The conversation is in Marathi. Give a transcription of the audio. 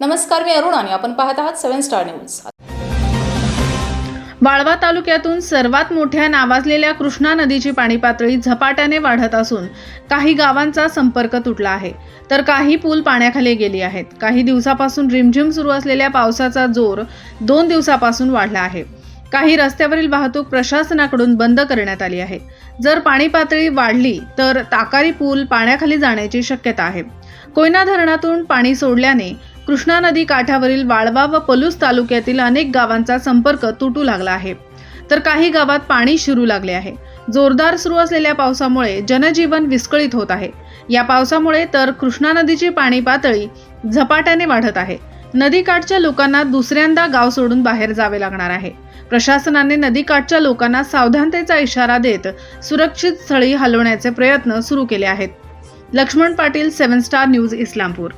नमस्कार मी अरुण आणि आपण पाहत आहात सेव्हन स्टार न्यूज. वाळवा तालुक्यातून सर्वात मोठ्या नावाजलेल्या कृष्णा नदीची पाणी पातळी झपाट्याने वाढत असून काही गावांचा संपर्क तुटला आहे. तर काही पूल पाण्याखाली गेली आहेत. काही दिवसापासून रिमझिम सुरू असलेल्या पावसाचा जोर दोन दिवसापासून वाढला आहे. काही रस्त्यावरील वाहतूक प्रशासनाकडून बंद करण्यात आली आहे. जर पाणी पातळी वाढली तर ताकारी पूल पाण्याखाली जाण्याची शक्यता आहे. कोयना धरणातून पाणी सोडल्याने कृष्णा नदी काठावरील वाळवा व पलूस तालुक्यातील अनेक गावांचा संपर्क तुटू लागला आहे. तर काही गावात पाणी शिरू लागले आहे. जोरदार सुरू असलेल्या पावसामुळे जनजीवन विस्कळीत होत आहे. या पावसामुळे तर कृष्णा नदीची पाणी पातळी झपाट्याने वाढत आहे. नदीकाठच्या लोकांना दुसऱ्यांदा गाव सोडून बाहेर जावे लागणार आहे. प्रशासनाने नदीकाठच्या लोकांना सावधानतेचा इशारा देत सुरक्षित स्थळी हलवण्याचे प्रयत्न सुरू केले आहेत. Laxman Patil seven star news Islampur.